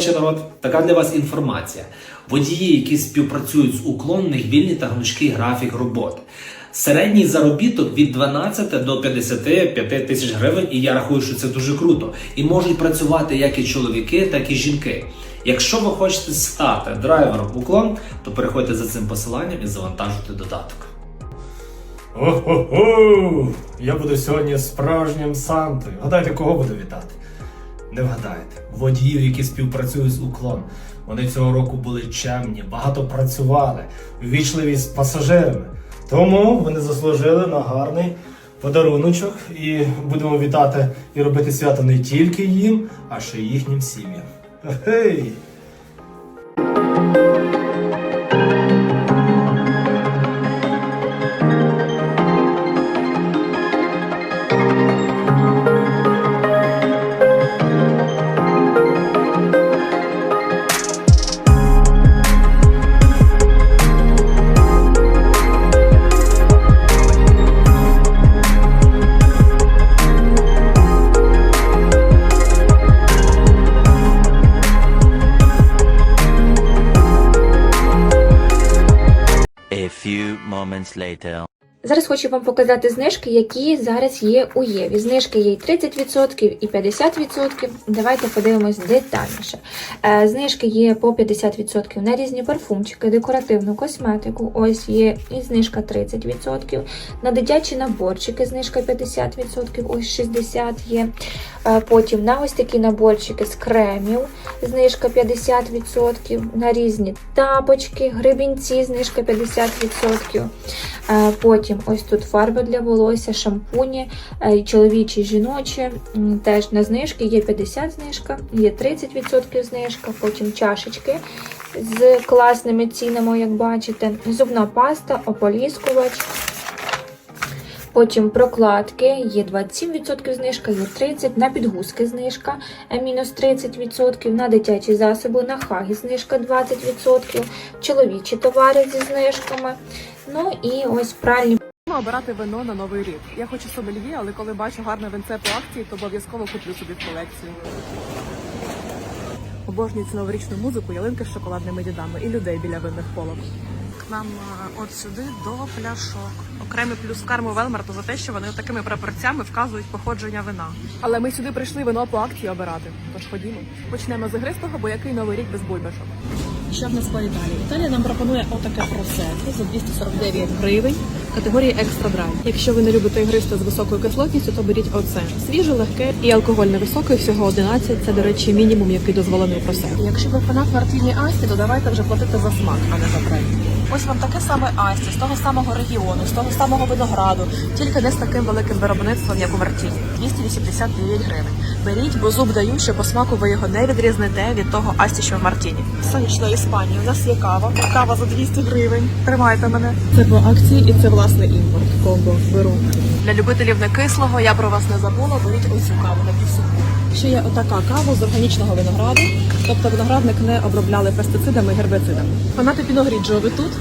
Речі, народ, така для вас інформація. Водії, які співпрацюють з уклон, у них вільний та гнучкий графік роботи. Середній заробіток від 12 до 55 тисяч гривень, і я рахую, що це дуже круто. І можуть працювати як і чоловіки, так і жінки. Якщо ви хочете стати драйвером уклон, то переходьте за цим посиланням і завантажуйте додаток. Ого-го! Я буду сьогодні справжнім Сантою. Гадайте, кого буду вітати? Не вгадаєте, водіїв, які співпрацюють з уклон. Вони цього року були чемні, багато працювали, ввічливі з пасажирами. Тому вони заслужили на гарний подаруночок і будемо вітати і робити свято не тільки їм, а ще й їхнім сім'ям. Гей! Few moments later. Зараз хочу вам показати знижки, які зараз є у Єві. Знижки є і 30% і 50%. Давайте подивимось детальніше. Е, Знижки є по 50% на різні парфумчики, декоративну косметику. Ось є і знижка 30%. На дитячі наборчики знижка 50%, ось 60% є. Е, Потім на ось такі наборчики з кремів, знижка 50%. На різні тапочки, гребінці, знижка 50%. Е, Потім ось тут фарби для волосся, шампуні, е, чоловічі, жіночі. Теж на знижки є 50 знижка, є 30% знижка, потім чашечки з класними цінами, як бачите, зубна паста, ополіскувач. Потім прокладки, є 27% знижка, є 30%, на підгузки знижка, е, мінус 30%, на дитячі засоби, на хагі знижка 20%, чоловічі товари зі знижками. Ну і ось пральні обирати вино на новий рік. Я хочу собі льві, але коли бачу гарне винце по акції, то обов'язково куплю собі в колекцію. Обожнюю цю новорічну музику, ялинки з шоколадними дідами і людей біля винних полок. Нам е, от сюди до пляшок. Окремий плюс карму Велмарту за те, що вони такими прапорцями вказують походження вина. Але ми сюди прийшли вино по акції обирати. Тож ходімо. Почнемо з ігристого, бо який новий рік без бульбашок. Що в нас по Італії? Італія нам пропонує отаке просеко за 249 гривень категорії екстра драй. Якщо ви не любите ігристе з високою кислотністю, то беріть оце. Свіже, легке і алкоголь невисокий, всього 11. Це, до речі, мінімум, який дозволений у просеку. Якщо ви фанат Мартіні Асті, то давайте вже платити за смак, а не за бренд. Ось вам таке саме Асті, з того самого регіону, з того самого винограду, тільки не з таким великим виробництвом, як у Мартіні. 289 гривень. Беріть, бо зуб даю, що по смаку ви його не відрізнете від того Асті, що в Мартіні. Сонячна Іспанія. У нас є кава. Кава за 200 гривень. Тримайте мене. Це по акції і це власне імпорт. Комбо беру. Для любителів некислого я про вас не забула. Беріть оцю каву на півсуху. Ще є отака кава з органічного винограду, тобто виноградник не обробляли пестицидами і гербицидами. Фанати Піногріджо, ви тут?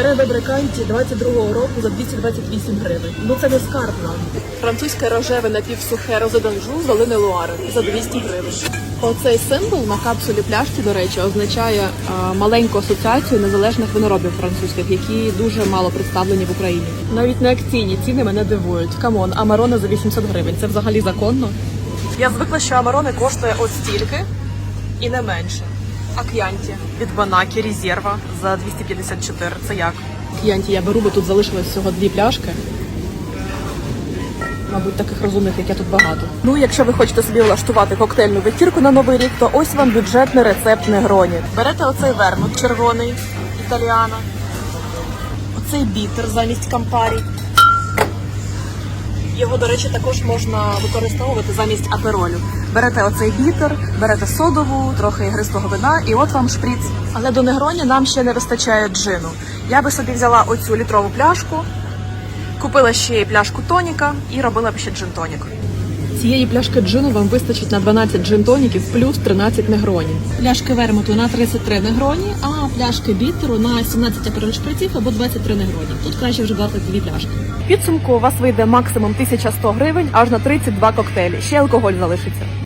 Старе Бебриканті 22-го року за 228 гривень. Ну це не скарб нам. Французьке рожеве напівсухе розоданжу з долини Луари за 200 гривень. Оцей символ на капсулі пляшки, до речі, означає а, маленьку асоціацію незалежних виноробів французьких, які дуже мало представлені в Україні. Навіть не акційні ціни мене дивують. Камон, амарони за 800 гривень. Це взагалі законно? Я звикла, що Амарони коштує от стільки і не менше. А к'янті від Банакі Резерва за 254. Це як? К'янті я беру, бо тут залишилось всього дві пляшки. Мабуть, таких розумних, як я тут багато. Ну, якщо ви хочете собі влаштувати коктейльну вечірку на новий рік, то ось вам бюджетний рецепт негроні. Берете оцей вермут червоний італіана, оцей бітер замість кампарі. Його, до речі, також можна використовувати замість аперолю. Берете оцей бітер, берете содову, трохи ігристого вина, і от вам шприц. Але до негроні нам ще не вистачає джину. Я би собі взяла оцю літрову пляшку, купила ще й пляшку тоніка і робила б ще джин-тонік. Цієї пляшки джину вам вистачить на 12 джин-тоніків плюс 13 негроні. Пляшки вермуту на 33 негроні, а пляшки бітеру на 17 аперольшприців або 23 негроні. Тут краще вже брати дві пляшки. Підсумку у вас вийде максимум 1100 гривень аж на 32 коктейлі. Ще алкоголь залишиться.